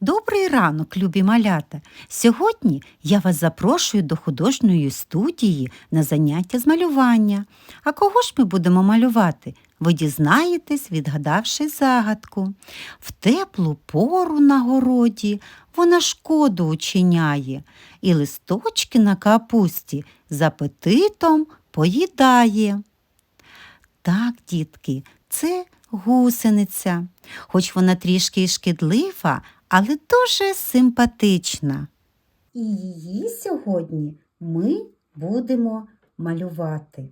Добрий ранок, любі малята! Сьогодні я вас запрошую до художньої студії на заняття з малювання. А кого ж ми будемо малювати? Ви дізнаєтесь, відгадавши загадку. В теплу пору на городі вона шкоду учиняє, і листочки на капусті з апетитом поїдає. Так, дітки, це гусениця. Хоч вона трішки шкідлива, але дуже симпатична. І її сьогодні ми будемо малювати.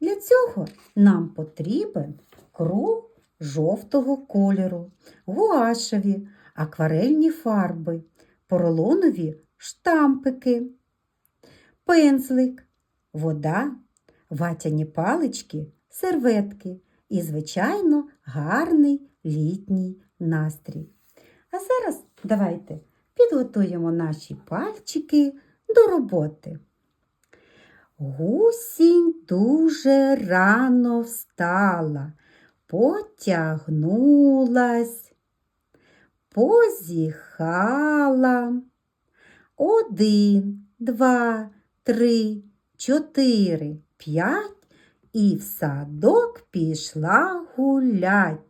Для цього нам потрібен круг жовтого кольору, гуашеві, акварельні фарби, поролонові штампики, пензлик, вода, ватяні палички, серветки і, звичайно, гарний літній настрій. А зараз давайте підготуємо наші пальчики до роботи. Гусінь дуже рано встала, потягнулась, позіхала. Один, два, три, чотири, п'ять і в садок пішла гулять.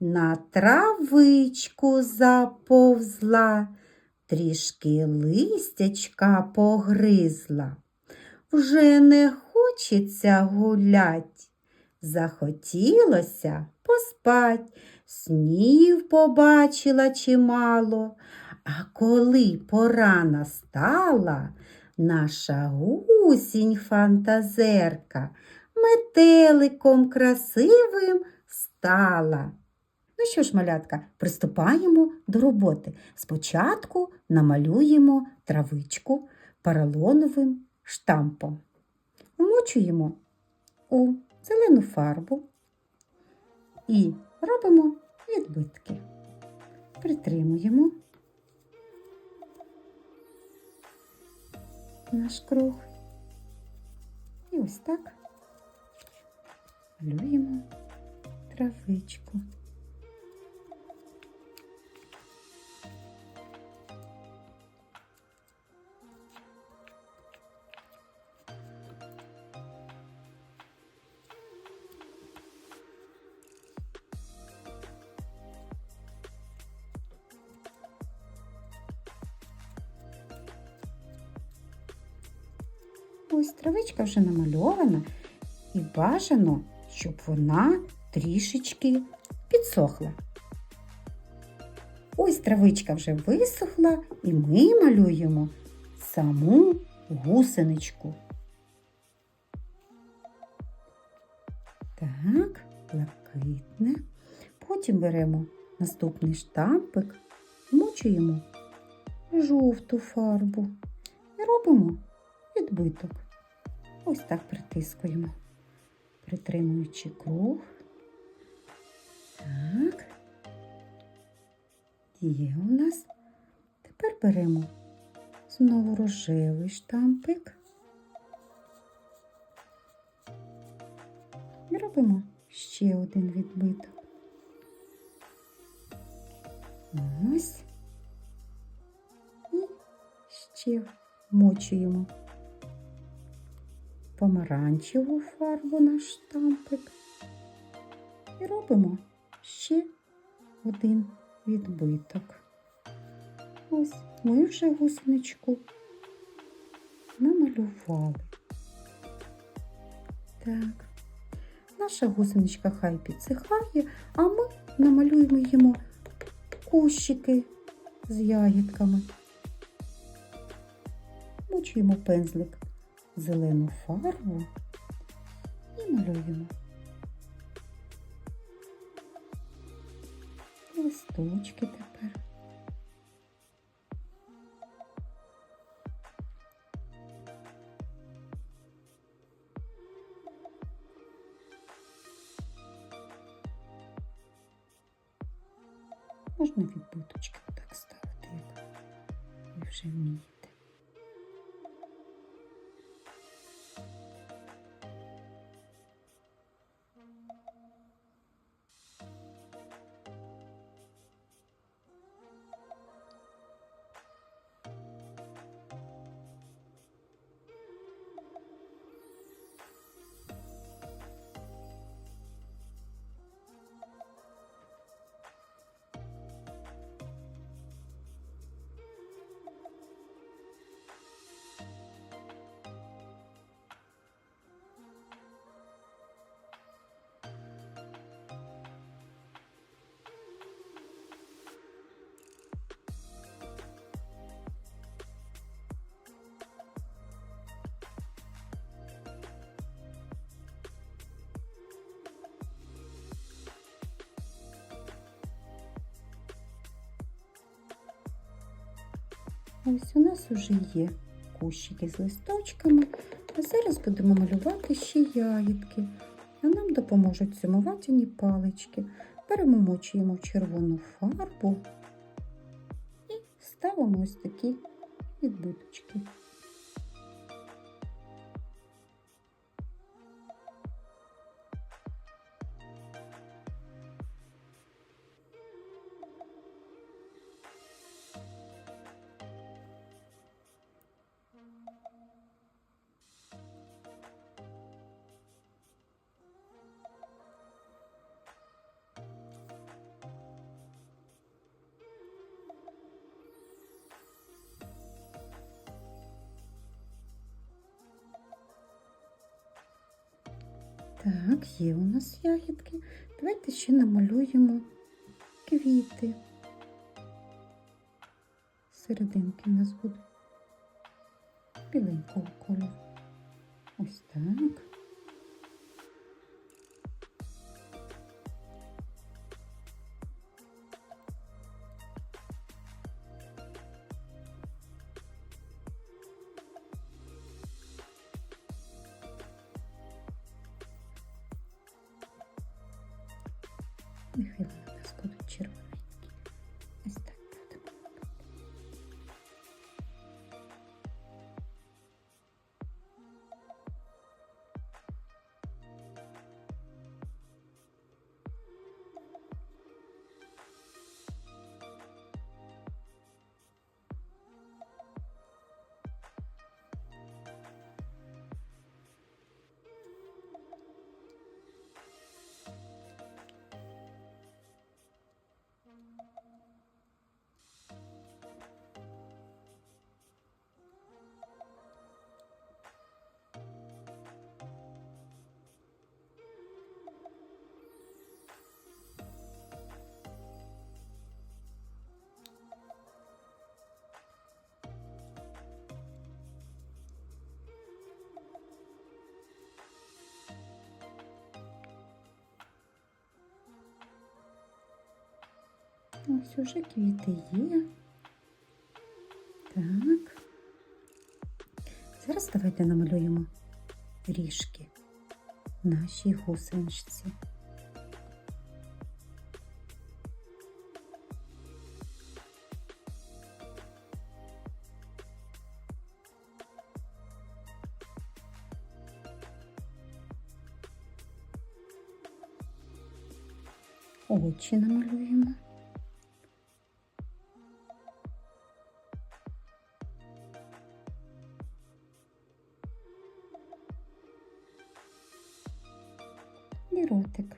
На травичку заповзла, трішки листячка погризла. Вже не хочеться гулять. Захотілося поспать, снів побачила чимало. А коли пора настала, наша гусінь фантазерка метеликом красивим стала. Ну що ж, малятка, приступаємо до роботи. Спочатку намалюємо травичку поролоновим штампом. Вмочуємо у зелену фарбу і робимо відбитки. Притримуємо наш круг. І ось так малюємо травичку. Ось травичка вже намальована, і бажано, щоб вона трішечки підсохла. Ось травичка вже висохла, і ми малюємо саму гусеничку. Так, блакитне. Потім беремо наступний штампик, вмочуємо жовту фарбу і робимо відбиток. Ось так притискуємо, притримуючи круг. Так. Є у нас. Тепер беремо знову рожевий штампик. І робимо ще один відбиток. Ось. І ще вмочуємо помаранчеву фарбу на штампик і робимо ще один відбиток. Ось ми вже гусеничку намалювали. Так, наша гусеничка хай підсихає, а ми намалюємо йому кущики з ягідками. Мочуємо пензлик зелену фарбу і малюємо. Листочки тепер. Можна відбиточки так ставити, як вже вмієте. Ось у нас вже є кущики з листочками. А зараз будемо малювати ще ягідки. А нам допоможуть цьому ватяні палички. В червону фарбу і ставимо ось такі відбиточки. Так, є у нас ягідки. Давайте ще намалюємо квіти. Серединки у нас будуть біленького кольору. Ось так. Нехай вони у нас будуть червоненькі. Ось уже квіти є. Так. Зараз давайте намалюємо ріжки нашій гусеничці. Очі намалюємо. І ротик.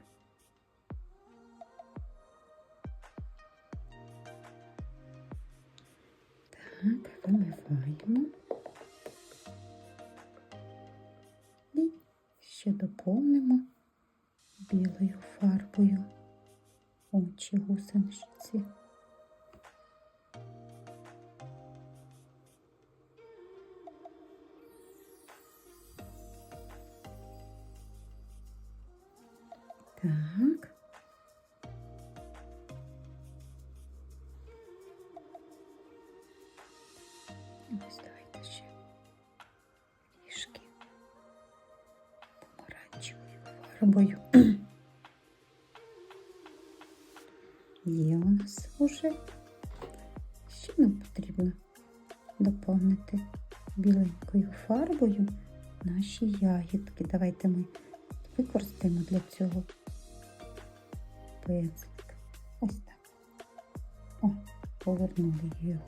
Так, вимиваємо. І ще доповнимо білою фарбою очі гусеничці. Помаранчевою. Є у нас уже. Ще нам потрібно доповнити біленькою фарбою наші ягідки. Давайте ми використаємо для цього пензлик. Ось так. О, повернули його.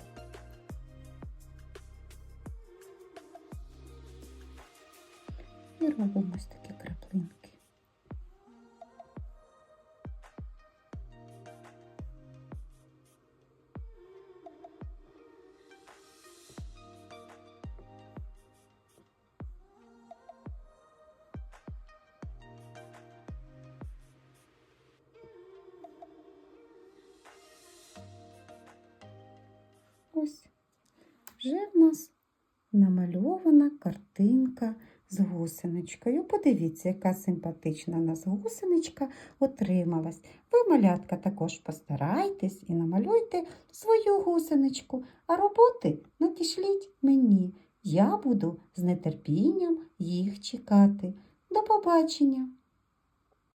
І робимо ось такі вже в нас намальована картинка з гусеничкою. Подивіться, яка симпатична у нас гусеничка отрималась. Ви, малятка, також постарайтесь і намалюйте свою гусеничку, а роботи надішліть мені. Я буду з нетерпінням їх чекати. До побачення!